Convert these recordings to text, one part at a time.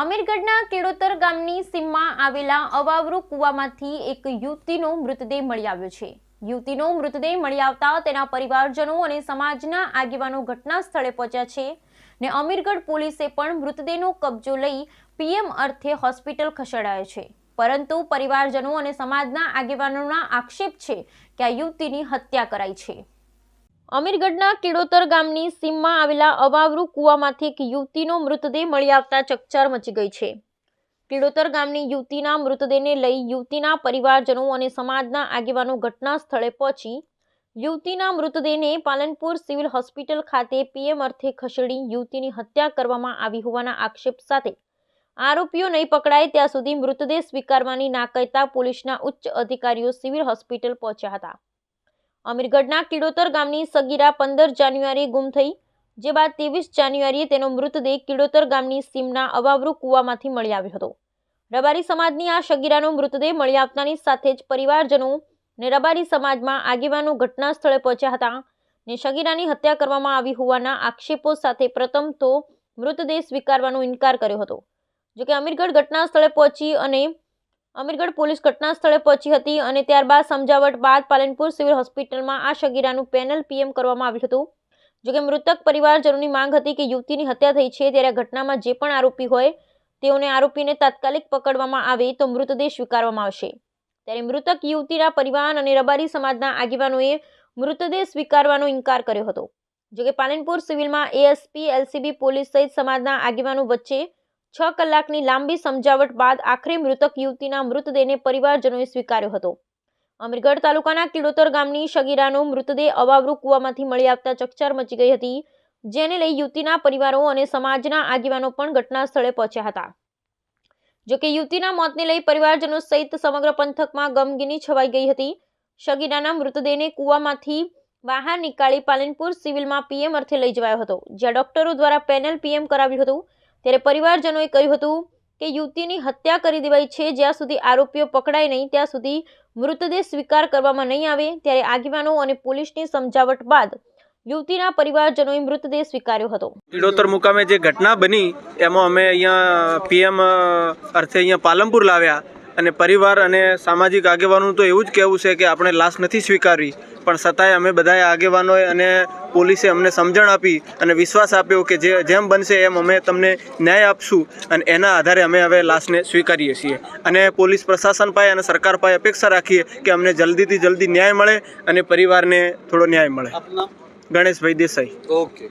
અમીરગઢના કેડોતર ગામની સીમમાં આવેલા અવાવરુ કૂવામાંથી એક યુવતીનો મૃતદેહ મળી આવ્યો છે. યુવતીનો મૃતદેહ મળી આવતા તેના પરિવારજનો અને સમાજના આગેવાનો ઘટના સ્થળે પહોંચ્યા છે ને અમીરગઢ પોલીસે પણ મૃતદેહનો કબજો લઈ પીએમ અર્થે હોસ્પિટલ ખસેડાયો છે. પરંતુ પરિવારજનો અને સમાજના આગેવાનોના આક્ષેપ છે કે આ યુવતીની હત્યા કરાઈ છે. અમીરગઢના કિડોતર ગામની સીમમાં આવેલા અવાવરુ કૂવામાંથી એક યુવતીનો મૃતદેહ મળી આવતા ચકચાર મચી ગઈ છે. કિડોતર ગામની યુવતીના મૃતદેહને લઈ યુવતીના પરિવારજનો અને સમાજના આગેવાનો ઘટના સ્થળે પહોંચી યુવતીના મૃતદેહને પાલનપુર સિવિલ હોસ્પિટલ ખાતે પીએમ અર્થે ખસેડી યુવતીની હત્યા કરવામાં આવી હોવાના આક્ષેપ સાથે આરોપીઓ નહીં પકડાય ત્યાં સુધી મૃતદેહ સ્વીકારવાની ના કહેતા પોલીસના ઉચ્ચ અધિકારીઓ સિવિલ હોસ્પિટલ પહોંચ્યા હતા. અમીરગઢના કિડોતર ગામની સગીરા પંદર જાન્યુઆરીએ ગુમ થઈ. જે બાદ ત્રેવીસ જાન્યુઆરીએ તેનો મૃતદેહ કિડોતર ગામની સીમના અવાવરુ કૂવામાંથી મળી આવ્યો હતો. રબારી સમાજની આ સગીરાનો મૃતદેહ મળી આવતાની સાથે જ પરિવારજનો ને રબારી સમાજમાં આગેવાનો ઘટના સ્થળે પહોંચ્યા હતા ને સગીરાની હત્યા કરવામાં આવી હોવાના આક્ષેપો સાથે પ્રથમ તો મૃતદેહ સ્વીકારવાનો ઇનકાર કર્યો હતો. જોકે અમીરગઢ ઘટના સ્થળે પહોંચી અને અમીરગઢ પોલીસ ઘટના સ્થળે પહોંચી હતી અને ત્યારબાદ સમજાવટ બાદ પાલનપુર સિવિલ હોસ્પિટલમાં આ શગીરાનું પેનલ પીએમ કરવામાં આવ્યું હતું. જોકે મૃતક પરિવારજનોની માંગ હતી કે યુવતીની હત્યા થઈ છે ત્યારે ઘટનામાં જે પણ આરોપી હોય તેઓને આરોપીને તાત્કાલિક પકડવામાં આવે તો મૃતદેહ સ્વીકારવામાં આવશે. ત્યારે મૃતક યુવતીના પરિવાર અને રબારી સમાજના આગેવાનોએ મૃતદેહ સ્વીકારવાનો ઇનકાર કર્યો હતો. જોકે પાલનપુર સિવિલમાં એએસપી એલસીબી પોલીસ સહિત સમાજના આગેવાનો વચ્ચે છ કલાકની લાંબી સમજાવટ બાદ આખરે મૃતક યુવતીના મૃતદેહને પરિવારજનોએ સ્વીકાર્યો હતો. અમીરગઢ તાલુકાના કિડોતર ગામની શગીરાનો મૃતદેહ અવાવરુ કૂવામાંથી મળી આવતા ચકચાર મચી ગઈ હતી, જેને લઈ યુવતીના પરિવારો અને સમાજના આગેવાનો પણ ઘટના સ્થળે પહોંચ્યા હતા. જોકે યુવતીના મોતને લઈ પરિવારજનો સહિત સમગ્ર પંથકમાં ગમગીની છવાઈ ગઈ હતી. શગીરાના મૃતદેહને કૂવામાંથી બહાર નીકાળી પાલનપુર સિવિલમાં પીએમ અર્થે લઈ જવાયો હતો, જ્યાં ડોક્ટરો દ્વારા પેનલ પીએમ કરાવ્યું હતું. ત્યારે પરિવારજનોએ કહ્યું હતું કે યુવતીની હત્યા કરી દેવાઈ છે, જ્યાં સુધી આરોપીઓ પકડાય નહીં, ત્યાં સુધી મૃતદેહ સ્વીકાર કરવામાં નહીં આવે, ત્યારે આગેવાનો અને પોલીસની સમજાવટ બાદ યુવતીના પરિવારજનોએ મૃતદેહ સ્વીકાર્યો હતો. તિડોતર મુકામે જે ઘટના બની, એમાં અમે અહીંયા પીએમ અર્થે અહીંયા પાલનપુર લાવ્યા. અને પરિવાર અને સામાજિક આગેવાનોનું તો એવું જ કહેવું છે કે આપણે લાશ નથી સ્વીકારવી પણ છતાંય અમે બધા આગેવાનોએ અને પોલીસે અમને સમજણ આપી અને વિશ્વાસ આપ્યો કે જે જેમ બનશે એમ અમે તમને ન્યાય આપશું અને એના આધારે અમે હવે લાશને સ્વીકારીએ છીએ. અને પોલીસ પ્રશાસન પાસે અને સરકાર પાસે અપેક્ષા રાખીએ કે અમને જલ્દીથી જલ્દી ન્યાય મળે અને પરિવારને થોડો ન્યાય મળે. ગણેશભાઈ દેસાઈ. ઓકે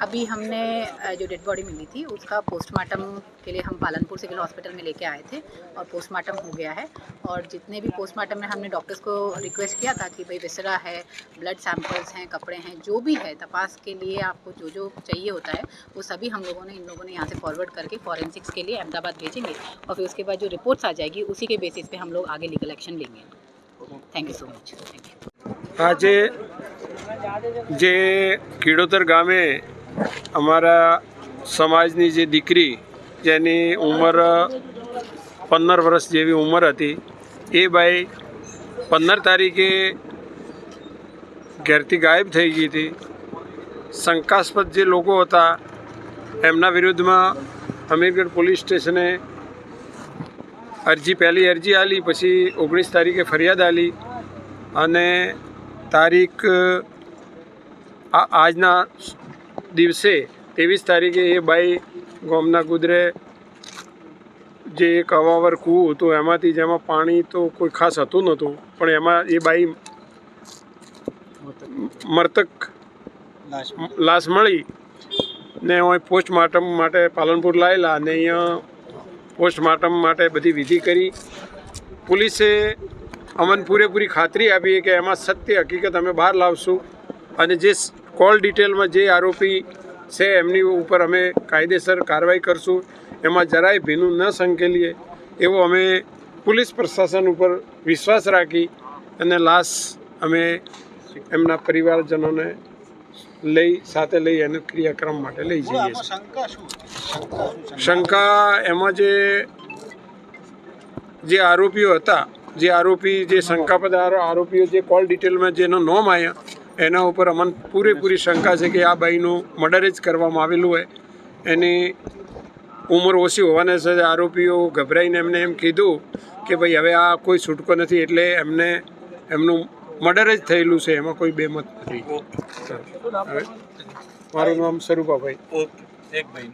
अभी हमने अ, जो डेड बॉडी मिली थी उसका पोस्टमार्टम के लिए हम पालनपुर सिविल हॉस्पिटल में लेके आए थे और पोस्टमार्टम हो गया है और जितने भी पोस्टमार्टम में हमने डॉक्टर्स को रिक्वेस्ट किया था कि भाई विसरा है ब्लड सैंपल्स हैं कपड़े हैं जो भी है तपास के लिए आपको जो जो चाहिए होता है वो सभी हम लोगों ने इन लोगों ने यहाँ से फॉरवर्ड करके फॉरेंसिक्स के लिए अहमदाबाद भेजेंगे और फिर उसके बाद जो रिपोर्ट्स आ जाएगी उसी के बेसिस पे हम लोग आगे लीगल एक्शन लेंगे thank you so much thank you આજે જે ખેડોતર ગામે અમારા સમાજની જે દીકરી, જેની ઉંમર પંદર વર્ષ જેવી ઉંમર હતી, એ બાઈ પંદર તારીખે ઘેરથી ગાયબ થઈ ગઈ હતી. શંકાસ્પદ જે લોકો હતા, એમના વિરુદ્ધમાં હમીરગઢ પોલીસ સ્ટેશને અરજી, પહેલી અરજી આલી, પછી ઓગણીસ તારીખે ફરિયાદ આલી અને તારીખ આજના દિવસે ત્રેવીસ તારીખે એ બાઈ ગોમના ગુદરે જે એક અવાવર કૂવું હતું એમાંથી જેમાં પાણી તો કોઈ ખાસ હતું નહોતું પણ એમાં એ બાઈ મર્તક લાશ મળી. ને અહીં પોસ્ટમોર્ટમ માટે પાલનપુર લાવેલા અને અહીંયા પોસ્ટમોર્ટમ માટે બધી વિધિ કરી. પોલીસે અમને પૂરેપૂરી ખાતરી આપી કે એમાં સત્ય હકીકત અમે બહાર લાવશું અને જે કોલ ડિટેલમાં જે આરોપી છે એમની ઉપર અમે કાયદેસર કાર્યવાહી કરશું. એમાં જરાય ભીનું ન સંકેલીએ. એવો અમે પોલીસ પ્રશાસન ઉપર વિશ્વાસ રાખી અને લાશ અમે એમના પરિવારજનોને લઈ, સાથે લઈ અને ક્રિયાક્રમ માટે લઈ જઈએ શંકા એમાં જે જે આરોપીઓ હતા, જે આરોપી, જે શંકાપદ આરોપીઓ જે કોલ ડિટેલમાં જેનો નોમ આવ્યા એના ઉપર અમને પૂરેપૂરી શંકા છે કે આ બાઈનું મર્ડર જ કરવામાં આવેલું હોય. એની ઉંમર ઓછી હોવાને સાથે આરોપીઓ ગભરાઈને એમને એમ કીધું કે ભાઈ હવે આ કોઈ છૂટકો નથી એટલે એમને એમનું મર્ડર જ થયેલું છે. એમાં કોઈ બેમત નથી. મારું નામ સ્વરૂપાભાઈ. ઓકે. એક ભાઈ.